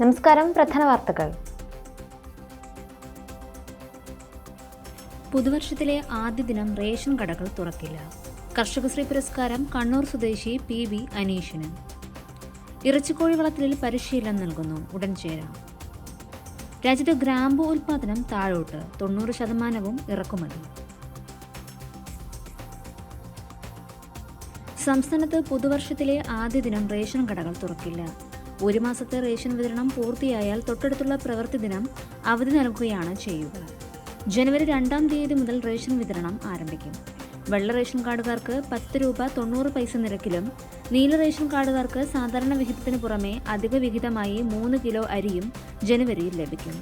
നമസ്കാരം പ്രധാന വാർത്തകൾ. പുതുവർഷത്തിലെ ആദ്യ ദിനം റേഷൻ കടകൾ തുറക്കില്ല. കർഷകശ്രീ പുരസ്കാരം കണ്ണൂർ സ്വദേശി പി വി അനീഷിന്. ഇറച്ചിക്കോഴി വളത്തിൽ പരിശീലനം നൽകുന്നു ഉടൻ ചേരാം. രാജ്യത്ത് ഗ്രാമ്പു ഉൽപാദനം താഴോട്ട് തൊണ്ണൂറ് ശതമാനവും ഇറക്കുമതി. സംസ്ഥാനത്ത് പുതുവർഷത്തിലെ ആദ്യ ദിനം റേഷൻ കടകൾ തുറക്കില്ല. ഒരു മാസത്തെ റേഷൻ വിതരണം പൂർത്തിയായാൽ തൊട്ടടുത്തുള്ള പ്രവൃത്തി ദിനം അവധി നൽകുകയാണ് ചെയ്യുക. ജനുവരി രണ്ടാം തീയതി മുതൽ റേഷൻ വിതരണം ആരംഭിക്കും. വെള്ള റേഷൻ കാർഡുകാർക്ക് പത്ത് രൂപ തൊണ്ണൂറ് പൈസ നിരക്കിലും നീല റേഷൻ കാർഡുകാർക്ക് സാധാരണ വിഹിതത്തിന് പുറമെ അധിക വിഹിതമായി മൂന്ന് കിലോ അരിയും ജനുവരിയിൽ ലഭിക്കും.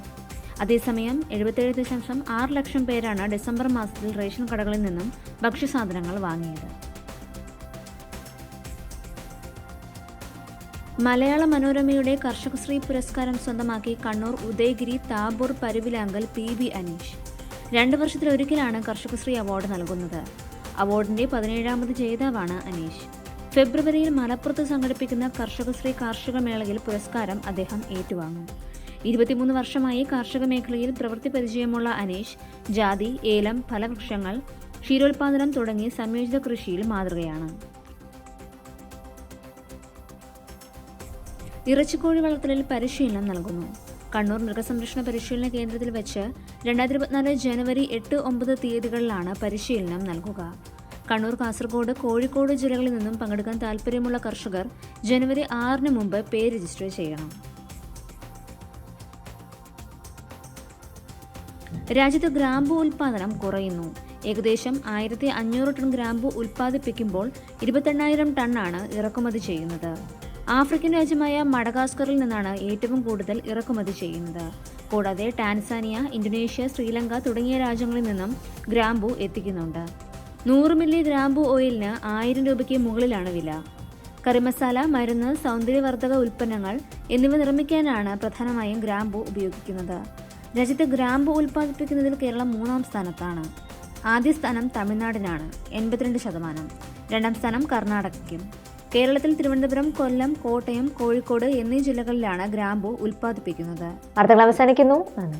അതേസമയം എഴുപത്തേഴ് ദശാംശം ആറ് ലക്ഷം പേരാണ് ഡിസംബർ മാസത്തിൽ റേഷൻ കടകളിൽ നിന്നും ഭക്ഷ്യസാധനങ്ങൾ വാങ്ങിയത്. മലയാള മനോരമയുടെ കർഷകശ്രീ പുരസ്കാരം സ്വന്തമാക്കി കണ്ണൂർ ഉദയഗിരി താബൂർ പരുവിലാങ്കൽ പി ബി അനീഷ്. രണ്ട് വർഷത്തിലൊരിക്കലാണ് കർഷകശ്രീ അവാർഡ് നൽകുന്നത്. അവാർഡിന്റെ പതിനേഴാമത് ജേതാവാണ് അനീഷ്. ഫെബ്രുവരിയിൽ മലപ്പുറത്ത് സംഘടിപ്പിക്കുന്ന കർഷകശ്രീ കാർഷിക മേളയിൽ പുരസ്കാരം അദ്ദേഹം ഏറ്റുവാങ്ങും. ഇരുപത്തിമൂന്ന് വർഷമായി കാർഷിക മേഖലയിൽ പ്രവൃത്തി പരിചയമുള്ള അനീഷ് ജാതി ഏലം ഫലവൃക്ഷങ്ങൾ ക്ഷീരോത്പാദനം തുടങ്ങി സംയോജിത കൃഷിയിൽ മാതൃകയാണ്. ഇറച്ചിക്കോഴി വളർത്തലിൽ പരിശീലനം നൽകുന്നു. കണ്ണൂർ മൃഗസംരക്ഷണ പരിശീലന കേന്ദ്രത്തിൽ വെച്ച് രണ്ടായിരത്തി ഇരുപത്തിനാല് ജനുവരി എട്ട് ഒമ്പത് തീയതികളിലാണ് പരിശീലനം നൽകുക. കണ്ണൂർ കാസർഗോഡ് കോഴിക്കോട് ജില്ലകളിൽ നിന്നും പങ്കെടുക്കാൻ താൽപ്പര്യമുള്ള കർഷകർ ജനുവരി ആറിന് മുമ്പ് പേര് രജിസ്റ്റർ ചെയ്യണം. രാജ്യത്ത് ഗ്രാമ്പു ഉൽപാദനം കുറയുന്നു. ഏകദേശം ആയിരത്തി അഞ്ഞൂറ് ടൺ ഗ്രാമ്പു ഉൽപ്പാദിപ്പിക്കുമ്പോൾ ഇരുപത്തെണ്ണായിരം ടണ്ണാണ് ഇറക്കുമതി ചെയ്യുന്നത്. ആഫ്രിക്കൻ രാജ്യമായ മഡഗാസ്കറിൽ നിന്നാണ് ഏറ്റവും കൂടുതൽ ഇറക്കുമതി ചെയ്യുന്നത്. കൂടാതെ ടാൻസാനിയ ഇന്തോനേഷ്യ ശ്രീലങ്ക തുടങ്ങിയ രാജ്യങ്ങളിൽ നിന്നും ഗ്രാമ്പു എത്തിക്കുന്നുണ്ട്. നൂറ് മില്ലി ഗ്രാമ്പു ഓയിലിന് ആയിരം രൂപയ്ക്ക് മുകളിലാണ് വില. കറിമസാല മരുന്ന് സൗന്ദര്യവർദ്ധക ഉൽപ്പന്നങ്ങൾ എന്നിവ നിർമ്മിക്കാനാണ് പ്രധാനമായും ഗ്രാമ്പു ഉപയോഗിക്കുന്നത്. രാജ്യത്ത് ഗ്രാമ്പു ഉൽപ്പാദിപ്പിക്കുന്നതിൽ കേരളം മൂന്നാം സ്ഥാനത്താണ്. ആദ്യ സ്ഥാനം തമിഴ്നാടിനാണ് എൺപത്തിരണ്ട് ശതമാനം. രണ്ടാം സ്ഥാനം കർണാടകയ്ക്കും. കേരളത്തിൽ തിരുവനന്തപുരം കൊല്ലം കോട്ടയം കോഴിക്കോട് എന്നീ ജില്ലകളിലാണ് ഗ്രാമ്പു ഉൽപ്പാദിപ്പിക്കുന്നത്. വാർത്തകൾ അവസാനിക്കുന്നു. നന്ദി.